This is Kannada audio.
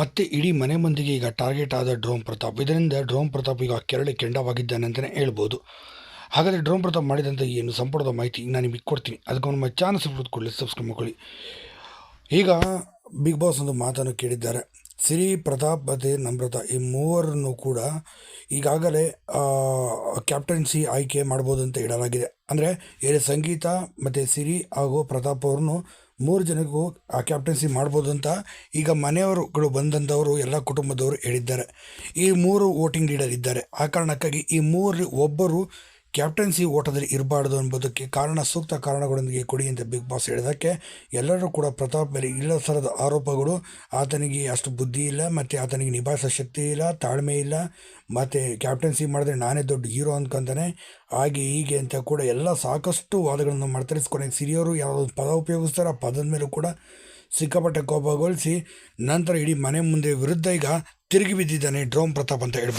ಮತ್ತೆ ಇಡೀ ಮನೆ ಮಂದಿಗೆ ಈಗ ಟಾರ್ಗೆಟ್ ಆದ ಡ್ರೋನ್ ಪ್ರತಾಪ್. ಇದರಿಂದ ಡ್ರೋನ್ ಪ್ರತಾಪ್ ಈಗ ಕೆರಳಿ ಕೆಂಡವಾಗಿದ್ದಾನೆ ಅಂತಲೇ ಹೇಳ್ಬೋದು. ಹಾಗಾದರೆ ಡ್ರೋನ್ ಪ್ರತಾಪ್ ಮಾಡಿದಂಥ ಏನು ಸಂಪುಟದ ಮಾಹಿತಿ ನಾನು ನಿಮಗೆ ಕೊಡ್ತೀನಿ. ಅದಕ್ಕೆ ನಮ್ಮ ಚಾನಲ್ ಕೊಡಲಿ ಸಬ್ಸ್ಕ್ರೈಬ್ ಮಾಡ್ಕೊಳ್ಳಿ. ಈಗ ಬಿಗ್ ಬಾಸ್ ಒಂದು ಮಾತನ್ನು ಕೇಳಿದ್ದಾರೆ. ಸಿರಿ, ಪ್ರತಾಪ್, ಮತ್ತು ನಮ್ರತಾ ಈ ಮೂವರನ್ನು ಕೂಡ ಈಗಾಗಲೇ ಕ್ಯಾಪ್ಟನ್ಸಿ ಆಯ್ಕೆ ಮಾಡ್ಬೋದು ಅಂತ ಹೇಳಲಾಗಿದೆ. ಅಂದರೆ ಏನೇ ಸಂಗೀತ ಮತ್ತು ಸಿರಿ ಹಾಗೂ ಪ್ರತಾಪ್ ಅವ್ರನ್ನು ಮೂರು ಜನಕ್ಕೂ ಆ ಕ್ಯಾಪ್ಟನ್ಸಿ ಮಾಡ್ಬೋದು ಅಂತ ಈಗ ಮನೆಯವರುಗಳು ಬಂದಂಥವರು ಎಲ್ಲ ಕುಟುಂಬದವರು ಹೇಳಿದ್ದಾರೆ. ಈ ಮೂರು ವೋಟಿಂಗ್ ಲೀಡರ್ ಇದ್ದಾರೆ. ಆ ಕಾರಣಕ್ಕಾಗಿ ಈ ಮೂರು ಒಬ್ಬರು ಕ್ಯಾಪ್ಟನ್ಸಿ ಓಟದಲ್ಲಿ ಇರಬಾರ್ದು ಎಂಬುದಕ್ಕೆ ಕಾರಣ ಸೂಕ್ತ ಕಾರಣಗಳೊಂದಿಗೆ ಕೊಡಿ ಅಂತ ಬಿಗ್ ಬಾಸ್ ಹೇಳಿದಕ್ಕೆ ಎಲ್ಲರೂ ಕೂಡ ಪ್ರತಾಪ್ ಮೇಲೆ ಇಲ್ಲ ಥರದ ಆರೋಪಗಳು. ಆತನಿಗೆ ಅಷ್ಟು ಬುದ್ಧಿ ಇಲ್ಲ, ಮತ್ತು ಆತನಿಗೆ ನಿಭಾಯಿಸೋ ಶಕ್ತಿ ಇಲ್ಲ, ತಾಳ್ಮೆ ಇಲ್ಲ. ಮತ್ತು ಕ್ಯಾಪ್ಟನ್ಸಿ ಮಾಡಿದ್ರೆ ನಾನೇ ದೊಡ್ಡ ಹೀರೋ ಅಂದ್ಕೊಂತಾನೆ ಹಾಗೆ ಹೀಗೆ ಅಂತ ಕೂಡ ಎಲ್ಲ ಸಾಕಷ್ಟು ವಾದಗಳನ್ನು ಮಾಡ್ತಾರೆ ಸಿರಿಯವರು ಯಾವುದೋ ಪದ ಉಪಯೋಗಿಸ್ತಾರೆ ಆ ಪದದ ಮೇಲೂ ಕೂಡ ಸಿಕ್ಕಾಪಟ್ಟೆ ಕೋಪಗೊಳಿಸಿ, ನಂತರ ಇಡೀ ಮನೆ ಮುಂದೆ ವಿರುದ್ಧ ಈಗ ತಿರುಗಿ ಬಿದ್ದಿದ್ದಾನೆ ಡ್ರೋನ್ ಪ್ರತಾಪ್ ಅಂತ ಹೇಳ್ಬೋದು.